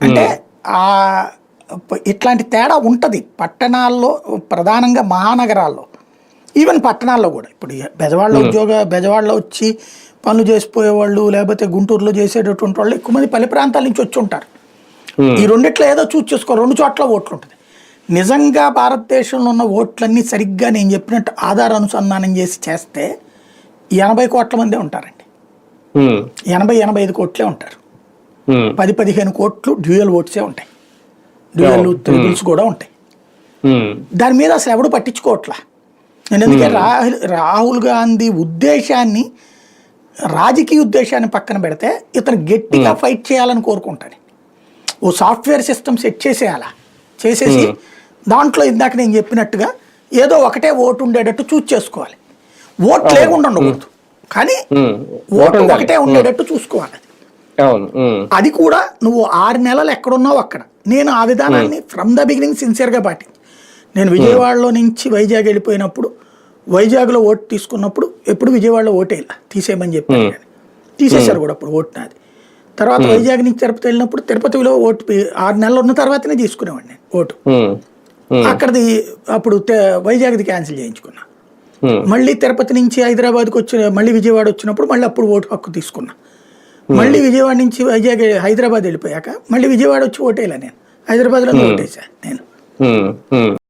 అంటే ఆ ఇట్లాంటి తేడా ఉంటుంది పట్టణాల్లో ప్రధానంగా మహానగరాల్లో. ఈవెన్ పట్టణాల్లో కూడా. ఇప్పుడు బెజవాడలో ఉద్యోగ బెజవాడలో వచ్చి పనులు చేసిపోయేవాళ్ళు లేకపోతే గుంటూరులో చేసేటటువంటి వాళ్ళు ఎక్కువ మంది పల్లె ప్రాంతాల నుంచి వచ్చి ఉంటారు. ఈ రెండిట్లో ఏదో చూస్ చేసుకో రెండు చోట్ల ఓట్లు ఉంటుంది. నిజంగా భారతదేశంలో ఉన్న ఓట్లన్నీ సరిగ్గా నేను చెప్పినట్టు ఆధార అనుసంధానం చేసి చేస్తే ఎనభై కోట్ల మందే ఉంటారండి. ఎనభై ఎనభై ఐదు కోట్లే ఉంటారు. పది పదిహేను కోట్లు డ్యూయల్ ఓట్సే ఉంటాయి. డ్యూయల్ త్రిబుల్స్ కూడా ఉంటాయి. ఉమ్, దాని మీద అసలు ఎవడు పట్టించుకోవట్లా? నేను ఎందుకే రాహుల్ రాహుల్ గాంధీ ఉద్దేశాన్ని రాజకీయ ఉద్దేశాన్ని పక్కన పెడితే ఇతను గట్టిగా ఫైట్ చేయాలని కోరుకుంటాను ఓ సాఫ్ట్వేర్ సిస్టమ్ సెట్ చేసేయాలా? చేసేసి దాంట్లో ఇందాక నేను చెప్పినట్టుగా ఏదో ఒకటే ఓటు ఉండేటట్టు చూస్ చేసుకోవాలి. ఓట్ లేకుండా ఉండకూడదు. కానీ. ఓటు ఒకటే ఉండేటట్టు చూసుకోవాలి. అది. అవును అది కూడా నువ్వు ఆరు నెలలు ఎక్కడున్నావు అక్కడ. నేను ఆ విధానాన్ని ఫ్రమ్ ద బిగినింగ్ సిన్సియర్గా పాటించి. నేను విజయవాడలో నుంచి వైజాగ్ వెళ్ళిపోయినప్పుడు వైజాగ్లో ఓటు తీసుకున్నప్పుడు ఎప్పుడు విజయవాడలో ఓటేలా తీసేయమని చెప్పాను నేను. తీసేశారు కూడా అప్పుడు ఓటు నాది. తర్వాత వైజాగ్ నుంచి తిరుపతి వెళ్ళినప్పుడు తిరుపతిలో ఓటు ఆరు నెలలు ఉన్న తర్వాతనే తీసుకునేవాడిని నేను ఓటు. అక్కడిది అప్పుడు వైజాగ్ది క్యాన్సిల్ చేయించుకున్నా. మళ్ళీ తిరుపతి నుంచి హైదరాబాద్కి వచ్చిన మళ్ళీ విజయవాడ వచ్చినప్పుడు మళ్ళీ అప్పుడు ఓటు హక్కు తీసుకున్నా. మళ్ళీ విజయవాడ నుంచి వైజాగ్ హైదరాబాద్ వెళ్ళిపోయాక మళ్ళీ విజయవాడ వచ్చి ఓటేలా నేను? హైదరాబాద్లో ఓటేసా నేను? ఉమ్.